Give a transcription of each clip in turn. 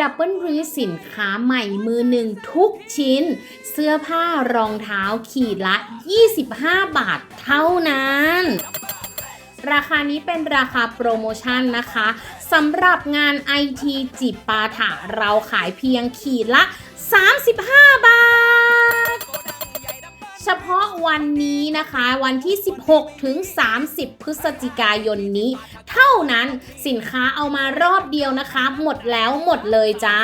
ดับเบิลรีสินค้าใหม่มือหนึ่งทุกชิ้น เสื้อผ้ารองเท้าขีดละ 25 บาทเท่านั้น ราคานี้เป็นราคาโปรโมชั่นนะคะสำหรับงาน IT จิบปาถะเราขายเพียงขีดละ 35 บาท เฉพาะวันนี้ นะคะ วันที่ 16 ถึง 30 พฤศจิกายนนี้ เท่านั้นสินค้าเอามารอบเดียวนะคะ หมดแล้วหมดเลยจ้า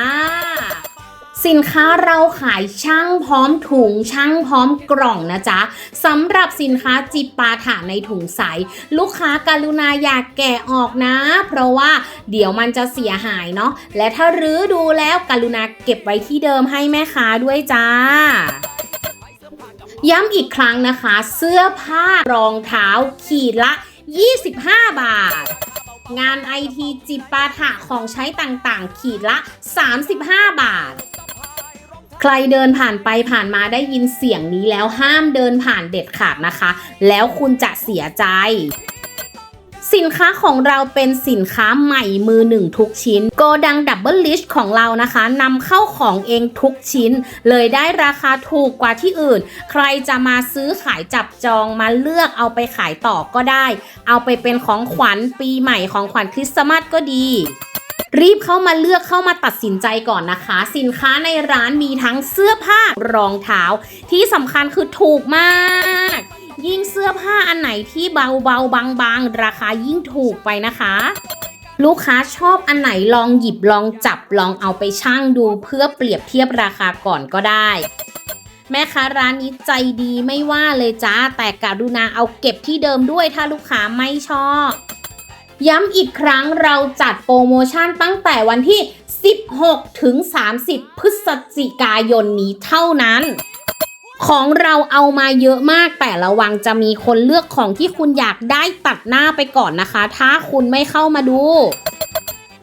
สินค้าเราขายช่างพร้อมถุงช่างพร้อมกล่องนะจ๊ะสำหรับสินค้าจิปาถะในถุงใส ลูกค้าการุณาอยากแกะออกนะ เพราะว่าเดี๋ยวมันจะเสียหายเนาะและถ้ารื้อดูแล้วการุณาเก็บไว้ที่เดิมให้แม่ค้าด้วยจ้า ย้ำอีกครั้งนะคะ เสื้อผ้ารองเท้าขีดละ 25 บาท งานไอทีจิปาถะของใช้ต่างๆ ขีดละ 35 บาท ใครเดินผ่านไปผ่านมาได้ยินเสียงนี้แล้วห้ามเดินผ่านเด็ดขาดนะคะ แล้วคุณจะเสียใจ สินค้าของเราเป็นสินค้าใหม่มือหนึ่งทุกชิ้น โกดังดับเบิลลิชของเรานะคะนำเข้าของเองทุกชิ้น เลยได้ราคาถูกกว่าที่อื่น ใครจะมาซื้อขายจับจองมาเลือกเอาไปขายต่อก็ได้ เอาไปเป็นของขวัญปีใหม่ของขวัญคริสต์มาสก็ดีรีบเข้ามาเลือกเข้ามาตัดสินใจก่อนนะคะ สินค้าในร้านมีทั้งเสื้อผ้ารองเท้า ที่สำคัญคือถูกมาก ยิ่งเสื้อผ้าอันไหนที่เบาเบาๆบางๆราคายิ่งถูกไปนะคะ ลูกค้าชอบอันไหนลองหยิบลองจับลองเอาไปชั่งดูเพื่อเปรียบเทียบราคาก่อนก็ได้ แม่ค้าร้านนี้ใจดีไม่ว่าเลยจ้า แต่กรุณาเอาเก็บที่เดิมด้วยถ้าลูกค้าไม่ชอบย้ำอีกครั้งเราจัดโปรโมชั่นตั้งแต่วันที่ 16 ถึง 30 พฤศจิกายนนี้เท่านั้น ของเราเอามาเยอะมากแต่ระวังจะมีคนเลือกของที่คุณอยากได้ตัดหน้าไปก่อนนะคะ ถ้าคุณไม่เข้ามาดู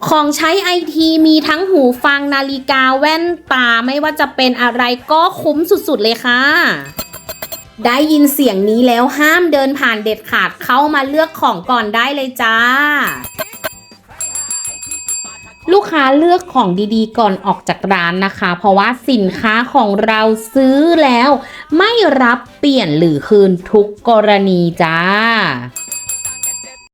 ของใช้ไอทีมีทั้งหูฟังนาฬิกาแว่นตาไม่ว่าจะเป็นอะไรก็คุ้มสุดๆเลยค่ะได้ยินเสียงนี้แล้วห้ามเดินผ่านเด็ดขาดเข้ามาเลือกของก่อนได้เลยจ้า ลูกค้าเลือกของดีๆ ก่อนออกจากร้านนะคะ เพราะว่าสินค้าของเราซื้อแล้ว ไม่รับเปลี่ยนหรือคืนทุกกรณีจ้า